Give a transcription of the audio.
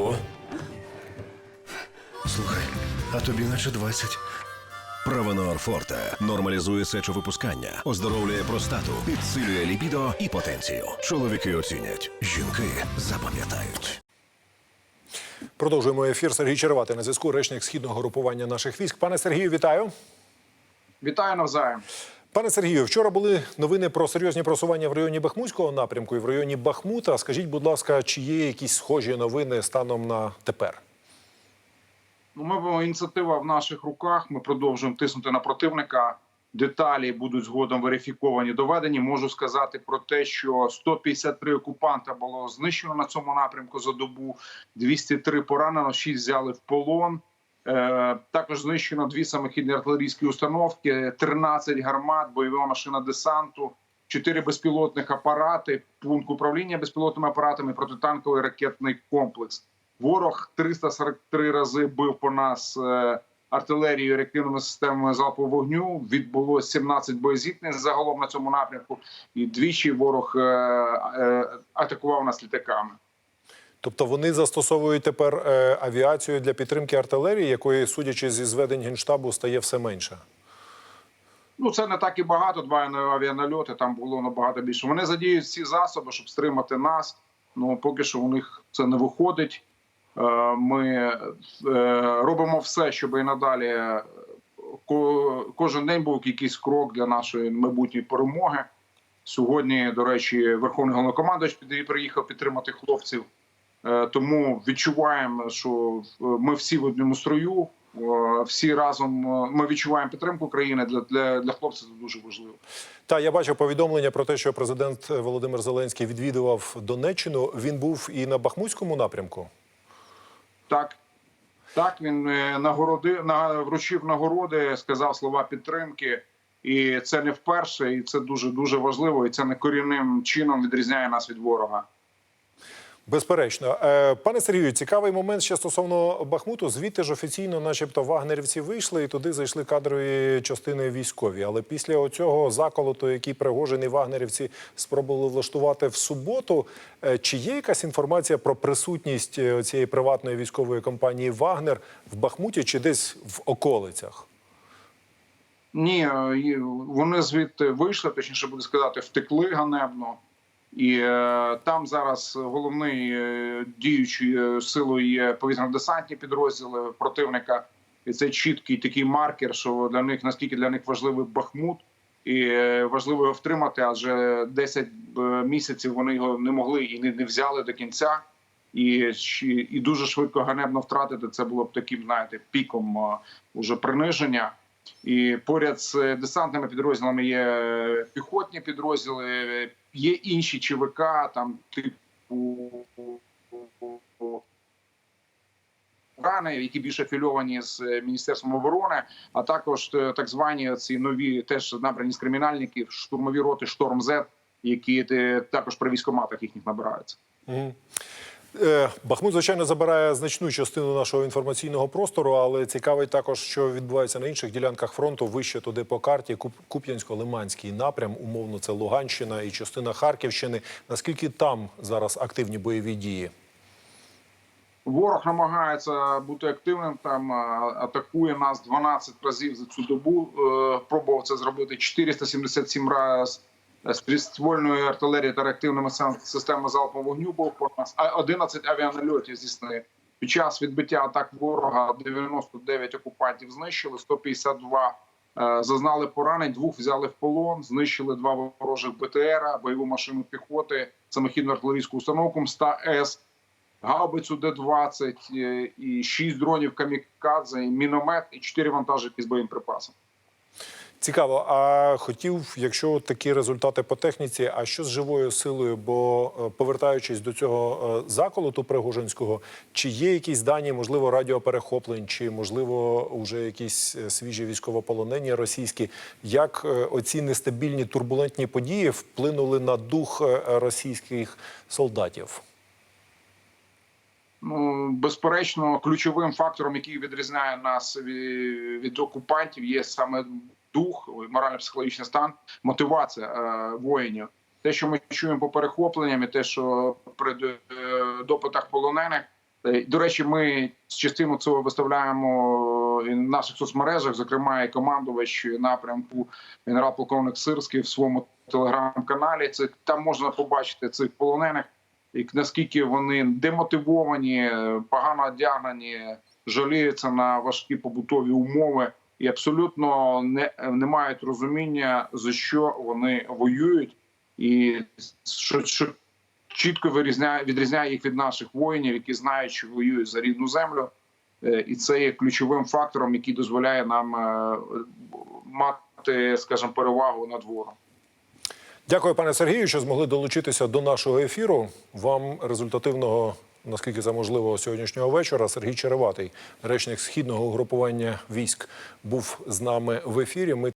Ого. Слухай, а тобі наче 20. Правонор Форте нормалізує сечовипускання, оздоровлює простату, підсилює лібідо і потенцію. Чоловіки оцінять, жінки запам'ятають. Продовжуємо ефір. Сергій Червати на зв'язку, речник східного групування наших військ. Пане Сергію, вітаю. Вітаю навзаєм. Пане Сергію, вчора були новини про серйозні просування в районі Бахмутського напрямку і в районі Бахмута. Скажіть, будь ласка, чи є якісь схожі новини станом на тепер? Ну, ми ініціатива в наших руках. Ми продовжуємо тиснути на противника. Деталі будуть згодом верифіковані, доведені. Можу сказати про те, що 153 окупанта було знищено на цьому напрямку за добу, 203 поранено, 6 взяли в полон. Е, також знищено дві самохідні артилерійські установки, 13 гармат, бойова машина десанту, 4 безпілотних апарати, пункт управління безпілотними апаратами, протитанковий ракетний комплекс. Ворог 343 рази бив по нас е, артилерією, реактивними системами залпового вогню. Відбулося 17 боєзіткнень загалом на цьому напрямку, і двічі ворог е, атакував нас літаками. Тобто вони застосовують тепер е, авіацію для підтримки артилерії, якої, судячи зі зведень генштабу, стає все менше. Ну це не так і багато. Два авіанальоти там було набагато більше. Вони задіють всі засоби, щоб стримати нас. Ну поки що у них це не виходить. Е, Ми е, робимо все, щоб і надалі ко- кожен день був якийсь крок для нашої майбутньої перемоги. Сьогодні, до речі, Верховний головнокомандувач приїхав підтримати хлопців. Е, Тому відчуваємо, що е, ми всі в одному строю. е, Всі разом ми відчуваємо підтримку країни для, для, для хлопців. Це дуже важливо. Та я бачив повідомлення про те, що президент Володимир Зеленський відвідував Донеччину. Він був і на Бахмутському напрямку. Так, так він нагороди на вручив нагороди, сказав слова підтримки, і це не вперше, і це дуже дуже важливо. І це не корінним чином відрізняє нас від ворога. Безперечно, Е, пане Сергію, цікавий момент ще стосовно Бахмуту. Звідти ж офіційно, начебто, вагнерівці вийшли і туди зайшли кадрові частини військові. Але після оцього заколоту, який Пригожин і вагнерівці спробували влаштувати в суботу, е, чи є якась інформація про присутність е, цієї приватної військової компанії Вагнер в Бахмуті чи десь в околицях? Ні, вони звідти вийшли, точніше буде сказати, втекли ганебно. І е, там зараз головний е, діючою е, силою є повітряно-десантні підрозділи противника. І це чіткий такий маркер, що для них наскільки для них важливий Бахмут, і важливо його втримати, адже 10 е, місяців вони його не могли і не, не взяли до кінця. І, і дуже швидко ганебно втратити це було б таким, знаєте, піком уже приниження. І поряд з е, десантними підрозділами є е, піхотні підрозділи, е, є інші ЧВК, там типу Рани, які більш афільовані з міністерством оборони, а також так звані ці нові теж набрані з кримінальників, штурмові роти Шторм З, які також при військоматах їхніх набираються. Е, Бахмут, звичайно, забирає значну частину нашого інформаційного простору, але цікавить також, що відбувається на інших ділянках фронту, вище туди по карті. Куп'янсько-Лиманський напрям, умовно, це Луганщина і частина Харківщини. Наскільки там зараз активні бойові дії? Ворог намагається бути активним. Там атакує нас 12 разів за цю добу. Е, Пробував це зробити 477 разів з підствольної артилерії та реактивними системами залпового вогню. Був по нас а 11 авіанальотів здійснили. Під час відбиття атак ворога 99 окупантів знищили, 152 е, зазнали поранень, двох взяли в полон, знищили два ворожих БТРа, бойову машину піхоти, самохідну артилерійську установку МСТА-С, гаубицю Д-20, е, і 6 дронів камікадзе, і міномет, і 4 вантажики з боєприпасами. Цікаво. А хотів, якщо такі результати по техніці, а що з живою силою? Бо е, повертаючись до цього е, заколоту Пригожинського, чи є якісь дані, можливо, радіоперехоплень, чи можливо вже якісь е, свіжі військовополонені російські? Як оці нестабільні турбулентні події вплинули на дух російських солдатів? Ну, безперечно, ключовим фактором, який відрізняє нас від окупантів, є саме дух, морально-психологічний стан, мотивація е, воїнів. Те, що ми чуємо по перехопленням, і те, що при е, допитах полонених Е, До речі, ми частину цього виставляємо в наших соцмережах, зокрема, і командувач напрямку генерал-полковник Сирський в своєму телеграм-каналі. Це там можна побачити цих полонених, і наскільки вони демотивовані, погано одягнені, жаліються на важкі побутові умови і абсолютно не, не мають розуміння за що вони воюють, і що, що чітко вирізняє відрізняє їх від наших воїнів, які знають, що воюють за рідну землю, Е, і це є ключовим фактором, який дозволяє нам е, мати, скажімо, перевагу над ворогом. Дякую, пане Сергію, що змогли долучитися до нашого ефіру. Вам результативного, наскільки це можливо, сьогоднішнього вечора. Сергій Череватий, речник східного угрупування військ, був з нами в ефірі. Ми